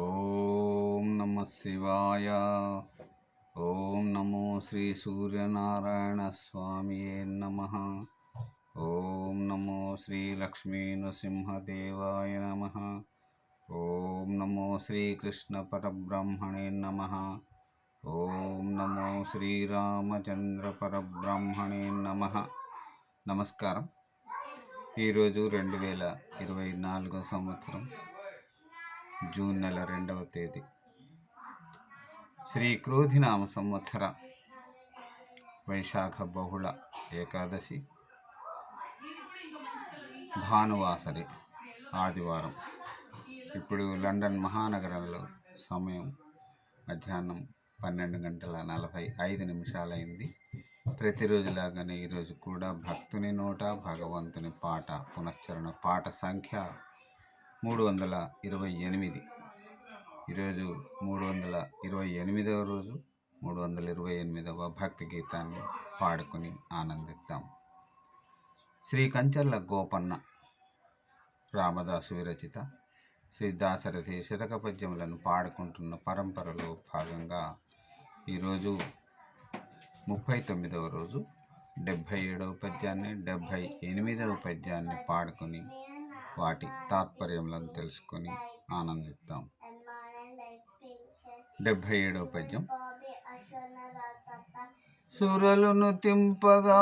ఓం నమ శివాయ. ఓం నమో శ్రీ సూర్యనారాయణ స్వామి నమ. ఓం నమో శ్రీ లక్ష్మీ నృసింహదేవాయ నమ. ఓం నమో శ్రీకృష్ణ పరబ్రహ్మణే నమ. ఓం నమో శ్రీరామచంద్ర పరబ్రహ్మణే నమ. నమస్కారం. ఈరోజు రెండు వేల ఇరవై నాలుగో సంవత్సరం. జూన్ నెల రెండవ తేదీ. శ్రీ క్రోధినామ సంవత్సర వైశాఖ బహుళ ఏకాదశి భానువాసరి ఆదివారం. ఇప్పుడు లండన్ మహానగరంలో సమయం మధ్యాహ్నం పన్నెండు గంటల నలభై ఐదు నిమిషాలైంది. ప్రతిరోజులాగానే ఈరోజు కూడా భక్తుని నోట భగవంతుని పాట పునశ్చరణ పాట సంఖ్య మూడు వందల ఇరవై ఎనిమిది. ఈరోజు మూడు వందల ఇరవై ఎనిమిదవ రోజు మూడు వందల ఇరవై ఎనిమిదవ భక్తి గీతాన్ని పాడుకుని ఆనందిద్దాం. శ్రీ కంచర్ల గోపన్న రామదాసు విరచిత శ్రీ దాశరథి శతక పద్యములను పాడుకుంటున్న పరంపరలో భాగంగా ఈరోజు ముప్పై తొమ్మిదవ రోజు డెబ్భై ఏడవ పద్యాన్ని డెబ్భై ఎనిమిదవ పద్యాన్ని పాడుకొని వాటి తాత్పర్యములను తెలుసుకొని ఆనందిద్దాం. డెబ్భై ఏడవ పద్యం. సురలును తింపగా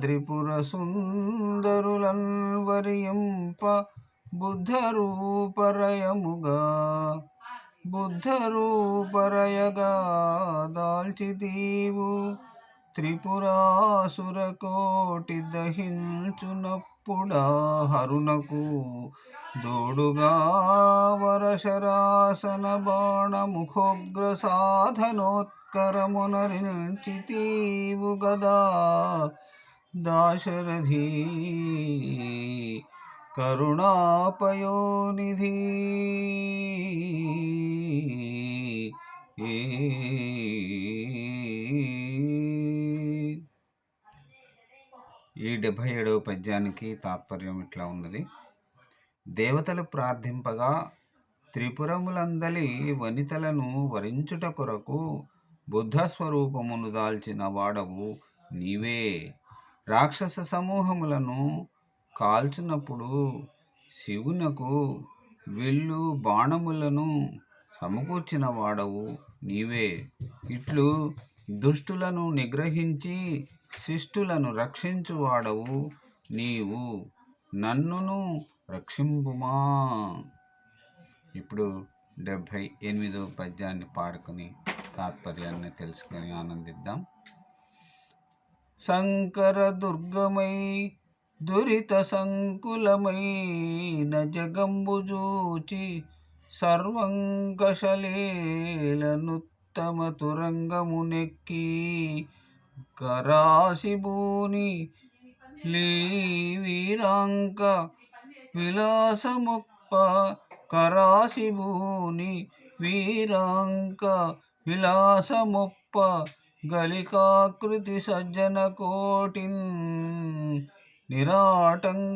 త్రిపుర సుందరులన్ వరియింప బుద్ధ రూపరయముగా బుద్ధ రూపరయగా దాల్చిదీవు త్రిపురాసుర కోటి దహించునప్పుడా హరుణకు దోడుగా వరశరాసన బాణముఖోగ్ర సాధనోత్కరమునరించితీవు గదా దాశరథీ. కరుణాపయోనిధి. ఏ ఈ డెబ్భై ఏడవ పద్యానికి తాత్పర్యం ఇట్లా ఉన్నది. దేవతలు ప్రార్థింపగా త్రిపురములందలి వనితలను వరించుట కొరకు బుద్ధ స్వరూపమును దాల్చిన వాడవు నీవే. రాక్షస సమూహములను కాల్చినప్పుడు శివునకు విల్లు బాణములను సమకూర్చిన వాడవు నీవే. ఇట్లు దుష్టులను నిగ్రహించి శిష్టులను రక్షించువాడవు నీవు. నన్నును రక్షింపుమా. ఇప్పుడు డెబ్భై ఎనిమిదో పద్యాన్ని పాడుకుని తాత్పర్యాన్ని తెలుసుకొని ఆనందిద్దాం. శంకర దుర్గమై దురిత సంకులమైన జగంబు జూచి ఉత్తమ తురంగమునెక్కి కరాసిబూని వీరాంక విలాసముప్ప కరాశిభూని వీరాంక విలాసముప్ప గలికాకృతి సజ్జన కోటిన్ నిరాటంకమనర్చితీవే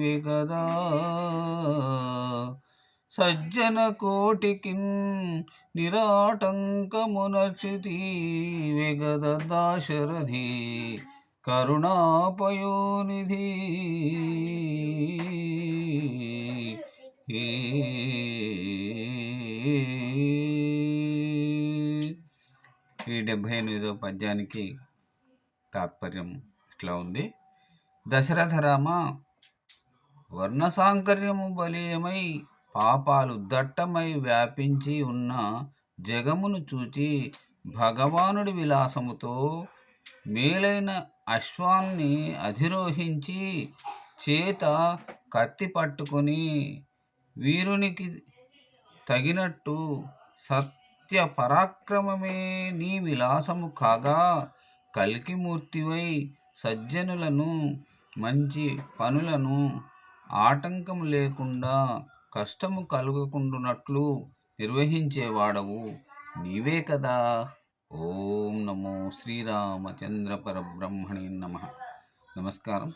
వేగదా సజ్జన కోటికి నిరాటంకమునర్చితీవే గద దాశరథి కరుణాపయోనిధి. ఈ డెబ్భై ఎనిమిదో పద్యానికి తాత్పర్యం ఇట్లా ఉంది. దశరథ రామ వర్ణ సాంకర్యము బలీయమై పాపాలు దట్టమై వ్యాపించి ఉన్న జగమును చూచి భగవానుడి విలాసముతో మేలైన అశ్వాన్ని అధిరోహించి చేత కత్తి పట్టుకొని వీరునికి తగినట్టు సత్య పరాక్రమమే నీ విలాసము కాగా కలికిమూర్తివై సజ్జనులను మంచి పనులను ఆటంకం లేకుండా కష్టము కలుగకుండునట్లు నిర్వహించేవాడవు. నీవే కదా? ఓం నమో శ్రీరామచంద్ర పరబ్రహ్మణి నమ. నమస్కారం.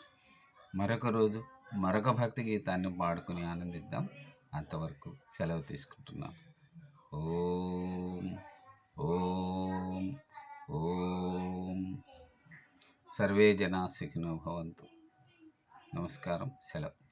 మరొక రోజు మరొక భక్తి గీతాన్ని పాడుకుని ఆనందిద్దాం. అంతవరకు సెలవు తీసుకుంటున్నాను ఓం ఓం ఓం. సర్వే జనా సుఖినో భవంతు. నమస్కారం. సెలవు.